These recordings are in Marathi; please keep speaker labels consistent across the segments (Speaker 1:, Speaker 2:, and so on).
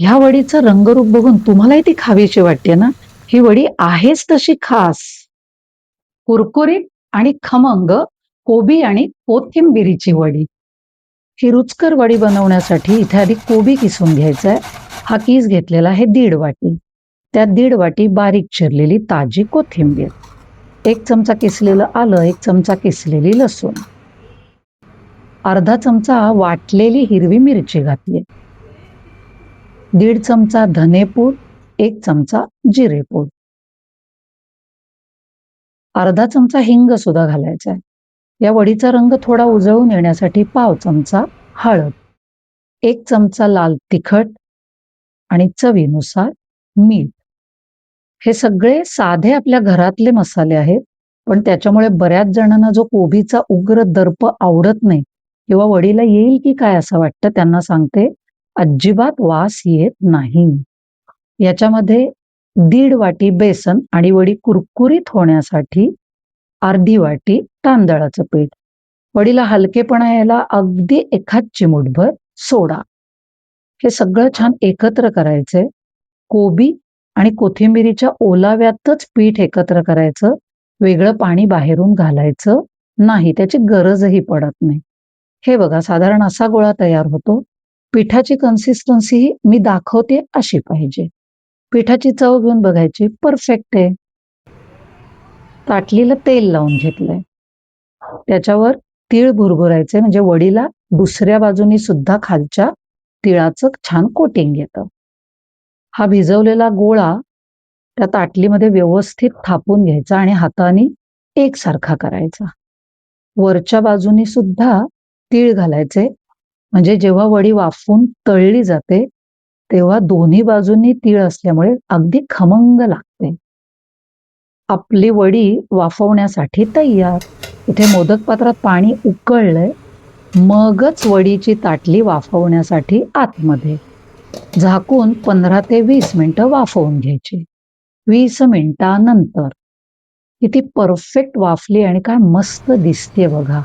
Speaker 1: ह्या वडीचं रंगरूप बघून तुम्हालाही ती खावीशी वाटते ना? ही वडी आहेच तशी खास. कुरकुरीत आणि खमंग कोबी आणि कोथिंबिरीची वडी. ही रुचकर वडी बनवण्यासाठी इथे आधी कोबी किसून घ्यायचा आहे हा किस घेतलेला आहे दीड वाटी. त्यात दीड वाटी बारीक चिरलेली ताजी कोथिंबीर. एक चमचा किसलेलं आलं एक चमचा किसलेली लसूण. अर्धा चमचा वाटलेली हिरवी मिरची घातली. दीड चमचा धनेपूड एक चमचा जिरेपूड अर्धा चमचा हिंग सुद्धा घालायचा आहे. या वडीचा रंग थोडा उजळून येण्यासाठी पाव चमचा हळद एक चमचा लाल तिखट आणि चवीनुसार मीठ. हे सगळे साधे आपल्या घरातले मसाले आहेत पण त्याच्यामुळे बऱ्याच जणांना जो कोबीचा उग्र दर्प आवडत नाही किंवा वडीला येईल की काय असं वाटतं त्यांना सांगते अजिबात वास येत नाही. याच्यामध्ये दीड वाटी बेसन आणि वडी कुरकुरीत होण्यासाठी अर्धी वाटी तांदळाचं पीठ. वडीला हलकेपणा यायला अगदी एखाद चिमूटभर सोडा. हे सगळं छान एकत्र करायचंय कोबी आणि कोथिंबिरीच्या ओलाव्यातच पीठ एकत्र करायचं. वेगळं पाणी बाहेरून घालायचं. नाही त्याची गरजही पडत नाही. हे बघा साधारण असा गोळा तयार होतो. पिठाची कन्सिस्टन्सी ही मी दाखवते अशी पाहिजे. पिठाची चव घेऊन बघायची परफेक्ट आहे. ताटलीला तेल लावून घेतलंय. त्याच्यावर तीळ भुरभुरायचे म्हणजे वडीला दुसऱ्या बाजूनी सुद्धा खालच्या तिळाचं छान कोटिंग येतं. हा भिजवलेला गोळा त्या ताटलीमध्ये व्यवस्थित थापून घ्यायचा आणि हाताने एकसारखा करायचा. वरच्या बाजूनी सुद्धा तीळ घालायचे म्हणजे जेव्हा वडी वाफवून तळली जाते तेव्हा दोन्ही बाजूंनी तीळ असल्यामुळे अगदी खमंग लागते. आपली वडी वाफवण्यासाठी तयार. इथे मोदक पात्रात पाणी उकळलंय मगच वडीची ताटली वाफवण्यासाठी आतमध्ये. झाकून पंधरा ते वीस मिनिटं वाफवून घ्यायची. वीस मिनिटानंतर. किती परफेक्ट वाफली आणि काय मस्त दिसते बघा.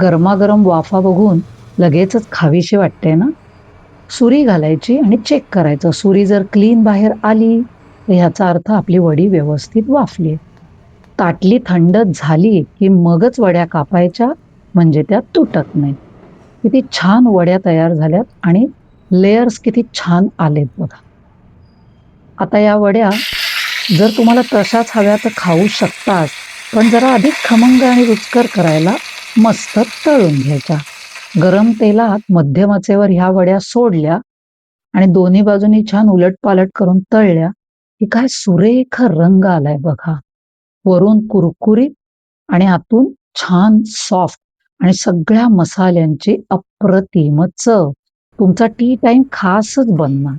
Speaker 1: गरमागरम वाफा बघून लगेचच खावीशी वाटते ना? सुरी घालायची आणि चेक करायचं. सुरी जर क्लीन बाहेर आली तर ह्याचा अर्थ आपली वडी व्यवस्थित वाफली. ताटली थंड झाली की मगच वड्या कापायच्या म्हणजे त्या तुटत नाही किती छान वड्या तयार झाल्यात आणि लेयर्स किती छान आलेत बघा. आता या वड्या जर तुम्हाला तशाच हव्या तर खाऊ शकतात पण जरा अधिक खमंग आणि रुचकर करायला मस्त तळून घ्यायच्या. गरम तेलात मध्यम आचेवर ह्या वड्या सोडल्या आणि दोन्ही बाजूनी छान उलटपालट करून तळल्या की काय सुरेख रंग आलाय बघा. वरून कुरकुरीत आणि आतून छान सॉफ्ट आणि सगळ्या मसाल्यांची अप्रतिम चव. तुमचा टी टाइम खासच बनणार.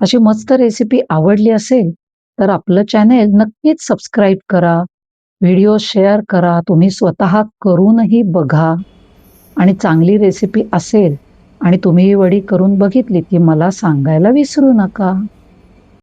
Speaker 1: अशी मस्त रेसिपी आवडली असेल तर आपलं चॅनेल नक्कीच सबस्क्राईब करा. व्हिडिओ शेअर करा. तुम्ही स्वतः करूनही बघा. आणि चांगली रेसिपी असेल आणि तुम्ही ही वडी करून बघितली की मला सांगायला विसरू नका.